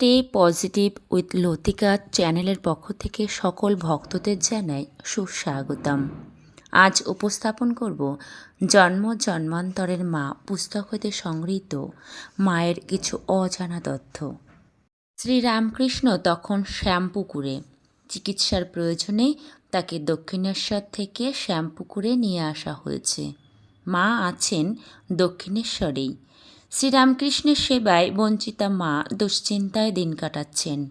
Stay positive with লতিকা চ্যানেলের পক্ষ থেকে সকল ভক্তদের জানাই সুস্বাগতম। আজ উপস্থাপন করব জন্ম জন্মান্তরের মা পুস্তক হতে সংগৃহীত মায়ের কিছু অজানা তথ্য। শ্রীরামকৃষ্ণ তখন শ্যামপুকুরে চিকিৎসার প্রয়োজনে তাকে দক্ষিণেশ্বর থেকে শ্যামপুকুরে নিয়ে আসা হয়েছে। মা আছেন দক্ষিণেশ্বরেই। শ্রীরামকৃষ্ণের সেবায় বঞ্চিতা মা দুশ্চিন্তায় দিন কাটাচ্ছেন।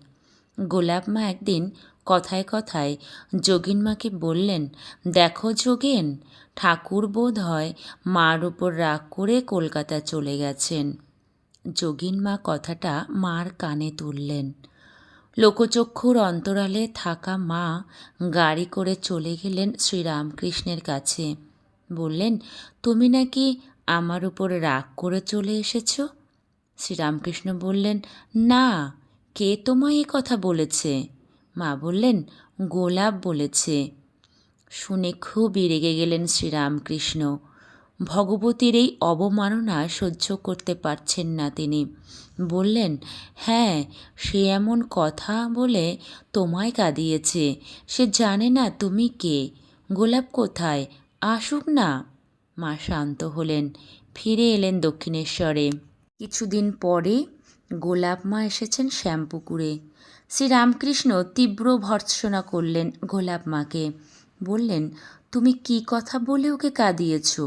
গোলাপ মা একদিন কথায় কথায় যোগিন মাকে বললেন, দেখো যোগেন, ঠাকুর বোধ হয় মার উপর রাগ করে কলকাতা চলে গেছেন। যোগিন মা কথাটা মার কানে তুললেন। লোকচক্ষুর অন্তরালে থাকা মা গাড়ি করে চলে গেলেন শ্রীরামকৃষ্ণের কাছে। বললেন, তুমি নাকি আমার উপর রাগ করে চলে এসেছ? শ্রীরামকৃষ্ণ বললেন, না, কে তোমায় এ কথা বলেছে? মা বললেন, গোলাপ বলেছে। শুনে খুবই রেগে গেলেন শ্রীরামকৃষ্ণ। ভগবতীর এই অবমাননা সহ্য করতে পারছেন না তিনি। বললেন হ্যাঁ সে এমন কথা বলে তোমায় কাঁদিয়েছে। সে জানে না তুমি কে। গোলাপ কোথায়? আসুক না। মা শান্ত হলেন। ফিরে এলেন দক্ষিণেশ্বরে। কিছুদিন পরে গোলাপ মা এসেছেন শ্যামপুকুরে। শ্রীরামকৃষ্ণ তীব্র ভর্ৎসনা করলেন গোলাপ মাকে। বললেন, তুমি কি কথা বলে ওকে কাঁদিয়েছ?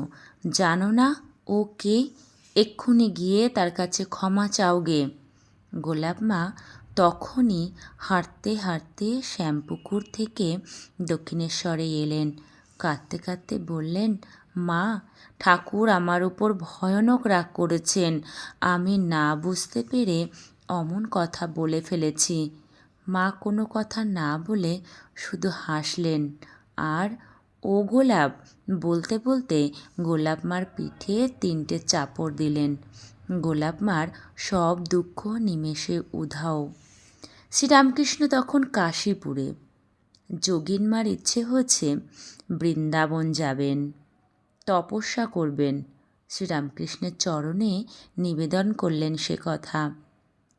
জানো না ও কে? এক্ষুনি গিয়ে তার কাছে ক্ষমা চাওগে গোলাপ মা তখনই হাঁটতে হাঁটতে শ্যামপুকুর থেকে দক্ষিণেশ্বরে এলেন। কাঁদতে কাঁদতে বললেন মা, ঠাকুর আমার উপর ভয়ানক রাগ করেছেন। আমি না বুঝতে পেরে অমন কথা বলে ফেলেছি। মা কোনো কথা না বলে শুধু হাসলেন। আর, ও গোলাপ, বলতে বলতে গোলাপ মার পিঠে তিনটে চাপড় দিলেন। গোলাপ মার সব দুঃখ নিমেষে উধাও। শ্রীরামকৃষ্ণ তখন কাশীপুরে। যোগিন মার ইচ্ছে হয়েছে বৃন্দাবন যাবেন। তপস্যা করবেন। শ্রীরামকৃষ্ণের চরণে নিবেদন করলেন সে কথা।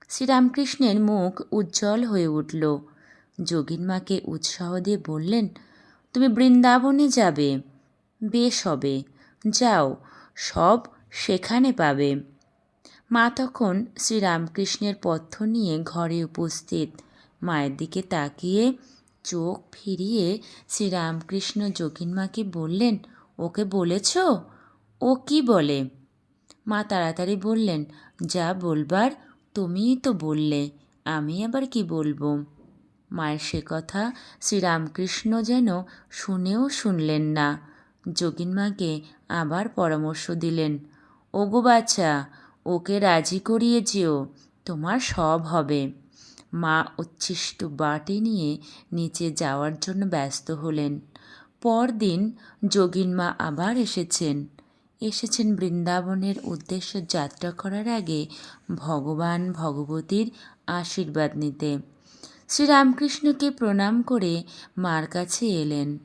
শ্রীরামকৃষ্ণের মুখ উজ্জ্বল হয়ে উঠল। যোগিন মাকে উৎসাহ দিয়ে বললেন, তুমি বৃন্দাবনে যাবে। বেশ হবে। যাও, সব সেখানে পাবে। মা তখন শ্রীরামকৃষ্ণের পথ্য নিয়ে ঘরে উপস্থিত। মায়ের দিকে তাকিয়ে চোখ ফিরিয়ে শ্রীরামকৃষ্ণ যোগিনমাকে বললেন ওকে বলেছ? ও কি বলে? মা তাড়াতাড়ি বললেন, যা বলবার তুমিই তো বললে, আমি আবার কি বলব? মায়ের সে কথা শ্রীরামকৃষ্ণ যেন শুনেও শুনলেন না। যোগিনমাকে আবার পরামর্শ দিলেন, ওগো বাচ্চা ওকে রাজি করিয়ে যেও, তোমার সব হবে। মা উচ্ছিষ্ট বাটি নিয়ে নিচে যাওয়ার জন্য ব্যস্ত হলেন। পরদিন যোগিন মা আবার এসেছেন। এসেছেন বৃন্দাবনের উদ্দেশ্যে যাত্রা করার আগে ভগবান ভগবতীর আশীর্বাদ নিতে। শ্রীরামকৃষ্ণকে প্রণাম করে মার কাছে এলেন।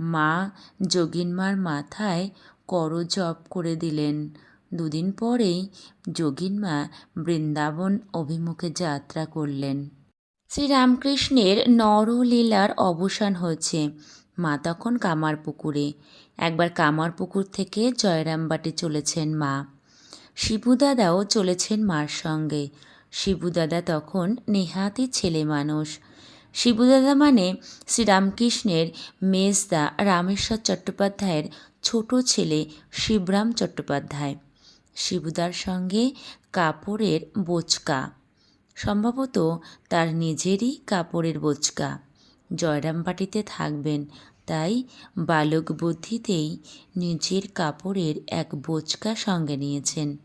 মা যোগিনমার মাথায় কর জপ করে দিলেন। দুদিন পরেই যোগিনমা বৃন্দাবন অভিমুখে যাত্রা করলেন। শ্রীরামকৃষ্ণের নরলীলার অবসান হয়েছে। মা তখন কামার পুকুরে। একবার কামার পুকুর থেকে জয়রামবাটি চলেছেন মা। শিবুদাদাও চলেছেন মার সঙ্গে। শিবুদাদা তখন নেহাতি ছেলে মানুষ। শিবুদাদা মানে শ্রীরামকৃষ্ণের মেজদা রামেশ্বর চট্টোপাধ্যায়ের ছোট ছেলে শিবরাম চট্টোপাধ্যায়। শিবুদার সঙ্গে কাপড়ের বোচকা। সম্ভবত তার নিজেরই কাপড়ের বোচকা। জয়রামবাটিতে থাকবেন। তাই বালক বুদ্ধিতেই নিজের কাপড়ের এক বোচকা সঙ্গে নিয়েছেন।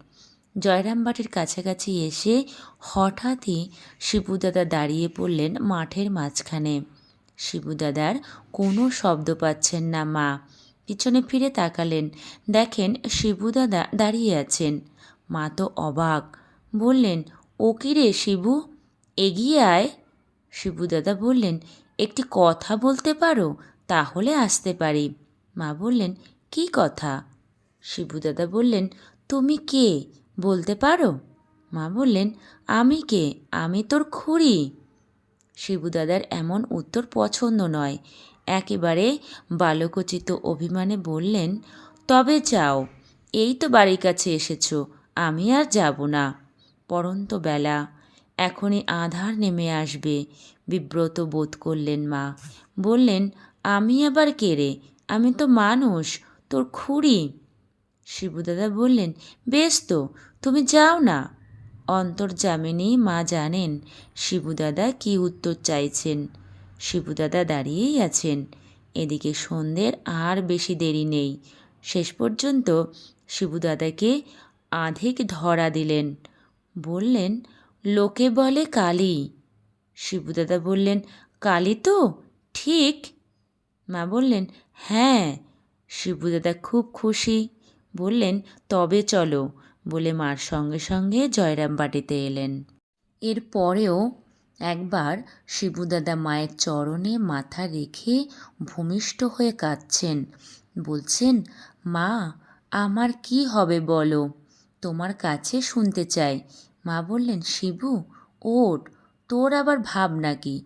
জয়রামবাটির কাছাকাছি এসে হঠাৎই শিবুদাদা দাঁড়িয়ে পড়লেন মাঠের মাঝখানে। শিবুদাদার কোনো শব্দ পাচ্ছেন না মা। পিছনে ফিরে তাকালেন। দেখেন শিবুদাদা দাঁড়িয়ে আছেন। মা তো অবাক। বললেন, ও কি রে শিবু? এগিয়ে আয়। শিবুদাদা বললেন একটি কথা বলতে পারো? তাহলে আসতে পারি। মা বললেন, কি কথা? শিবুদাদা বললেন, তুমি কে? বলতে পারো? মা বললেন, আমি কে? আমি তোর খুড়ি। শিবুদাদার এমন উত্তর পছন্দ নয়। একেবারে বালকোচিত অভিমানে বললেন, তবে যাও, এই তো বাড়ির কাছে এসেছ, আমি আর যাব না। পরন্ত বেলা এখনই আধার নেমে আসবে। বিব্রত বোধ করলেন মা। বললেন, আমি আবার কে রে? আমি তো মানুষ, তোর খুড়ি। শিবুদাদা বললেন, বেশ তো, তুমি যাও না। অন্তর্যামিনী মা জানেন শিবুদাদা কী উত্তর চাইছেন। শিবুদাদা দাঁড়িয়েই আছেন। এদিকে সন্ধ্যের আর বেশি দেরি নেই। শেষ পর্যন্ত শিবুদাদাকে আধিক ধরা দিলেন। বললেন লোকে বলে কালী। শিবুদাদা বললেন, কালী তো? ঠিক। মা বললেন হ্যাঁ। শিবুদাদা খুব খুশি। বললেন, তবে চলো বলে মার সঙ্গে সঙ্গে জয়রাম বাটিতে এলেন। এর পরেও একবার শিবুদাদা মায়ের চরণে মাথা রেখে ভূমিষ্ঠ হয়ে কাঁদছেন। বলছেন, মা, আমার কি হবে বলো? তোমার কাছে শুনতে চাই। মা বললেন, শিবু ওট তোর আবার ভাব নাকি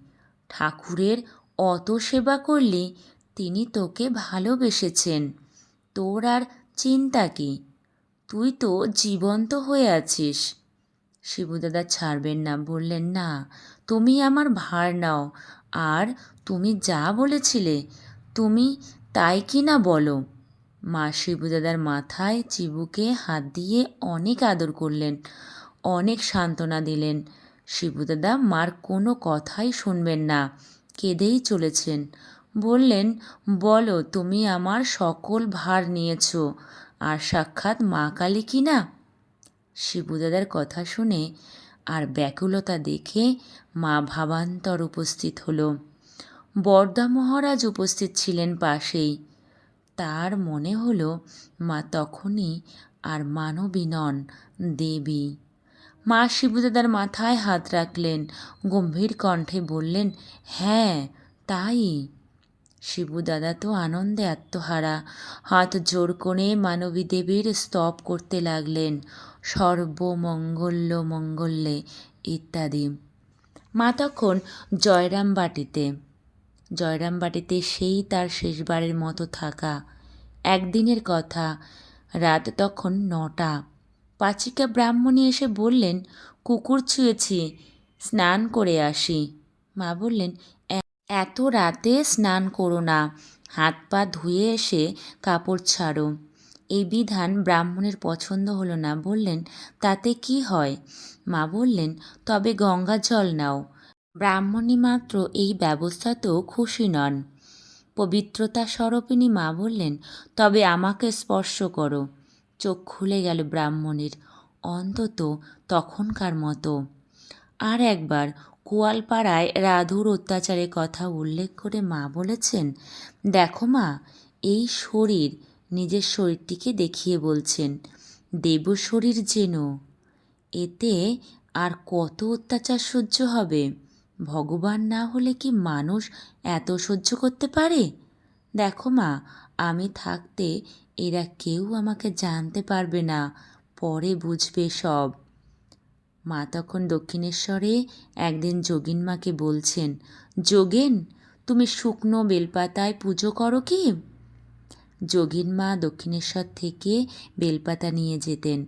ঠাকুরের অত সেবা করলি তিনি তোকে ভালোবেসেছেন। তোর আর চিন্তা কি? তুই তো জীবন্ত হয়ে আছিস। শিবুদাদা ছাড়বেন না, বললেন, না, তুমি আমার ভার নাও। আর তুমি যা বলেছিলে, তুমি তাই কি না বলো? মা শিবুদাদার মাথায় চিবুকে হাত দিয়ে অনেক আদর করলেন। অনেক সান্ত্বনা দিলেন। শিবুদাদা মার কোনো কথাই শুনবেন না, কেঁদেই চলেছেন। বললেন, বলো, তুমি আমার সকল ভার নিয়েছ, আর সাক্ষাৎ মা কালী কি না? শিবুদাদার কথা শুনে আর ব্যাকুলতা দেখে মা ভাবান্তর উপস্থিত হলো। বরদা মহারাজ উপস্থিত ছিলেন পাশেই। তার মনে হলো মা তখনই আর মানবী নন, দেবী। মা শিবুদাদার মাথায় হাত রাখলেন। গম্ভীর কণ্ঠে বললেন হ্যাঁ তাই। শিবুদাদা তো আনন্দে আত্মহারা। হাত জোর করে মানবী দেবীর স্তব করতে লাগলেন। সর্বমঙ্গল্য মঙ্গল্যে ইত্যাদি। মা তখন জয়রাম বাটিতে জয়রাম বাটিতে সেই তার শেষবারের মতো থাকা। একদিনের কথা, রাত তখন নটা। পাচিকা ব্রাহ্মণী এসে বললেন, কুকুর ছুঁয়েছি, স্নান করে আসি। মা বললেন এত রাতে স্নান করো না, হাত পা ধুয়ে এসে কাপড় ছাড়ো। এই বিধান ব্রাহ্মণের পছন্দ হলো না। বললেন, তাতে কি হয়? মা বললেন, তবে গঙ্গা জল নাও। ব্রাহ্মণী মাত্র এই ব্যবস্থাতেও খুশি নন। পবিত্রতা স্বরূপিনী মা বললেন, তবে আমাকে স্পর্শ করো। চোখ খুলে গেল ব্রাহ্মণের, অন্তত তখনকার মতো। আর একবার কোয়ালপাড়ায় রাধুর অত্যাচারের কথা উল্লেখ করে মা বলেছেন, দেখো মা, এই শরীর নিজের শরীরটিকে দেখিয়ে বলছেন দেব শরীর যেন। এতে আর কত অত্যাচার সহ্য হবে? ভগবান না হলে কি মানুষ এত সহ্য করতে পারে? দেখো মা আমি থাকতে এরা কেউ আমাকে জানতে পারবে না। পরে বুঝবে সব। মা তখন দক্ষিণেশ্বরে একদিন যোগিন মাকে বলছেন, যোগেন, তুমি শুকনো বেলপাতায় পুজো করো কি? যোগিন মা দক্ষিণেশ্বর থেকে বেলপাতা নিয়ে যেতেন।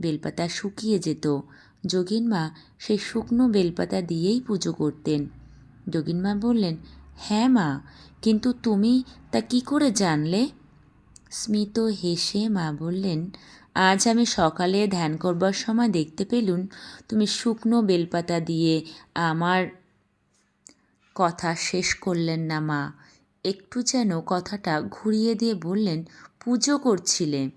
বেলপাতা শুকিয়ে যেত। যোগিন মা সেই শুকনো বেলপাতা দিয়েই পুজো করতেন। যোগিন মা বললেন হ্যাঁ মা, কিন্তু তুমি তা কি করে জানলে? স্মিত হেসে মা বললেন, আজ আমি সকালে ধ্যান করবার সময় দেখতে পেলুন, তুমি শুকনো বেলপাতা দিয়ে আমার কথা শেষ করলেন না মা। একটু যেন কথাটা ঘুরিয়ে দিয়ে বললেন, পুজো করছিলে।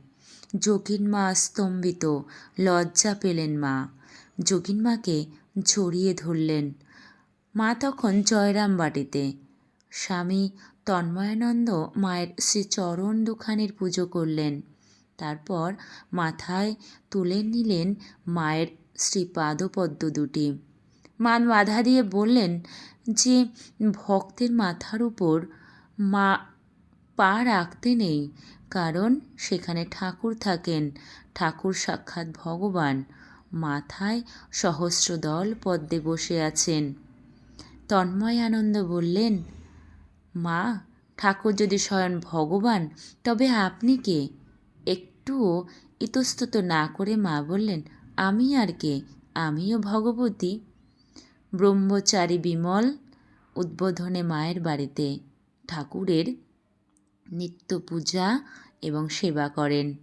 যোগিন মা স্তম্ভিত, লজ্জা পেলেন মা। যোগিন মাকে জড়িয়ে ধরলেন। মা তখন জয়রাম বাটিতে স্বামী তন্ময়ানন্দ মায়ের শ্রীচরণ দুখানির পুজো করলেন। তারপর মাথায় তুলে নিলেন মায়ের শ্রীপাদপদ্ম দুটি। মা বাধা দিয়ে বললেন যে, ভক্তের মাথার উপর মা পা রাখতে নেই, কারণ সেখানে ঠাকুর থাকেন, ঠাকুর সাক্ষাৎ ভগবান। মাথায় সহস্র দল পদ্মে বসে আছেন। তন্ময় আনন্দ বললেন মা, ঠাকুর যদি স্বয়ং ভগবান, তবে আপনি কে? একটুও ইতস্তত না করে মা বললেন, আমি আর কে? আমিও ভগবতী। ব্রহ্মচারী বিমল উদ্বোধনে মায়ের বাড়িতে ঠাকুরের নিত্য পূজা এবং সেবা করেন।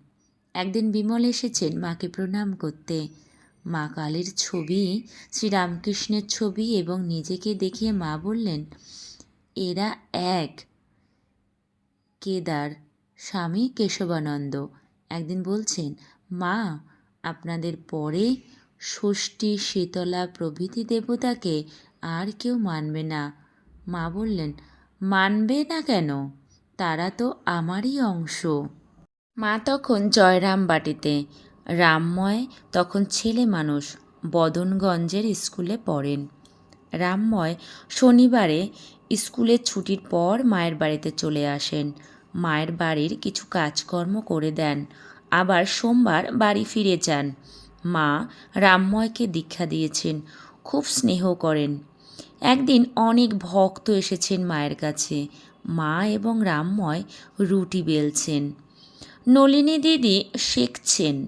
একদিন বিমল এসেছেন মাকে প্রণাম করতে। মা কালীর ছবি, শ্রীরামকৃষ্ণের ছবি এবং নিজেকে দেখিয়ে মা বললেন এরা এক। কেদার, স্বামী কেশবানন্দ একদিন বলছেন, মা, আপনাদের পরে ষষ্ঠী শীতলা প্রভৃতি দেবতাকে আর কেউ মানবে না। মা বললেন, মানবে না কেন? তারা তো আমারই অংশ। মা তখন জয়রাম বাটিতে, রামময় তখন ছেলে মানুষ, বদনগঞ্জের স্কুলে পড়েন। রামময় শনিবারে স্কুলের ছুটির পর মায়ের বাড়িতে চলে আসেন। মায়ের বাড়ির কিছু কাজকর্ম করে দেন। আবার সোমবার বাড়ি ফিরে যান। মা রামময়কে দীক্ষা দিয়েছেন। খুব স্নেহ করেন। একদিন অনেক ভক্ত এসেছেন মায়ের কাছে। মা এবং রামময় রুটি বেলছেন। নলিনী দিদি শেখছেন।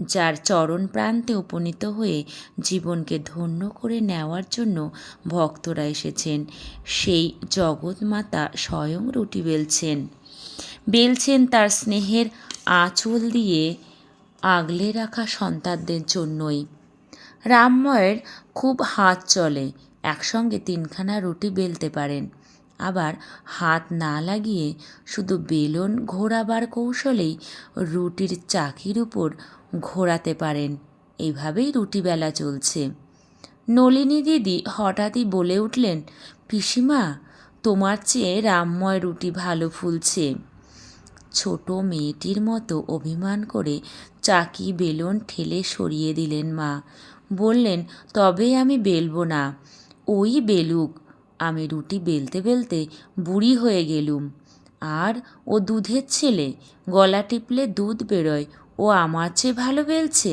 যার চরণ প্রান্তে উপনীত হয়ে জীবনকে ধন্য করে নেওয়ার জন্য ভক্তরা এসেছেন। সেই জগৎমাতা স্বয়ং রুটি বেলছেন। বেলছেন তার স্নেহের আঁচল দিয়ে আগলে রাখা সন্তানদের জন্যই। রামময়ের খুব হাত চলে, একসঙ্গে তিনখানা রুটি বেলতে পারেন। আবার হাত না লাগিয়ে শুধু বেলন ঘোরাবার কৌশলেই রুটির চাকির উপর ঘোরাতে পারেন। এইভাবেই রুটি বেলা চলছে। নলিনী দিদি হঠাৎই বলে উঠলেন, পিসিমা, তোমার চেয়ে রামময় রুটি ভালো ফুলছে। ছোট মেয়েটির মতো অভিমান করে চাকি বেলন ঠেলে সরিয়ে দিলেন মা। বললেন, তবে আমি বেলবো না। ওই বেলুক। আমি রুটি বেলতে বেলতে বুড়ি হয়ে গেলুম। আর ও দুধের ছেলে। গলা টিপলে দুধ বেরোয়। ও আমার চেয়ে ভালো বেলছে।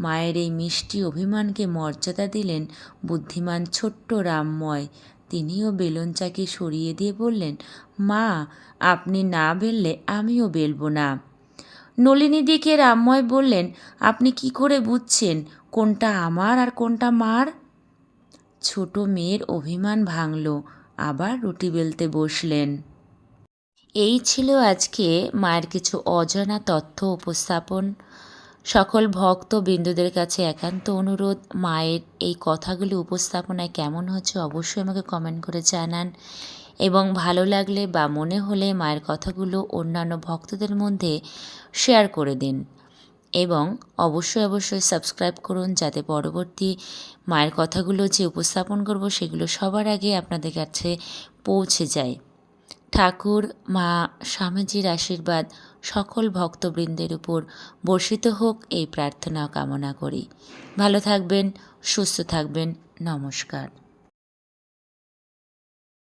মায়ের এই মিষ্টি অভিমানকে মর্যাদা দিলেন বুদ্ধিমান ছোট্ট রামময়। তিনিও বেলন চাকি সরিয়ে দিয়ে বললেন, মা, আপনি না বেললে আমিও বেলবো না। নলিনীদিকে রামময় বললেন, আপনি কি করে বুঝছেন কোনটা আমার আর কোনটা মার? ছোট মেয়ের অভিমান ভাঙল, আবার রুটি বেলতে বসলেন। এই ছিল আজকে মায়ের কিছু অজানা তথ্য উপস্থাপন। সকল ভক্ত বিন্দুদের কাছে একান্ত অনুরোধ, মায়ের এই কথাগুলি উপস্থাপনায় কেমন হচ্ছে অবশ্যই আমাকে কমেন্ট করে জানান। এবং ভালো লাগলে বা মনে হলে মায়ের কথাগুলো অন্যান্য ভক্তদের মধ্যে শেয়ার করে দিন। এবং অবশ্যই অবশ্যই সাবস্ক্রাইব করুন যাতে পরবর্তী মায়ের কথাগুলো যে উপস্থাপন করব সেগুলো সবার আগে আপনাদের কাছে পৌঁছে যায়। ঠাকুর, মা, স্বামীজির আশীর্বাদ সকল ভক্তবৃন্দের উপর বর্ষিত হোক এই প্রার্থনা কামনা করি। ভালো থাকবেন, সুস্থ থাকবেন, নমস্কার।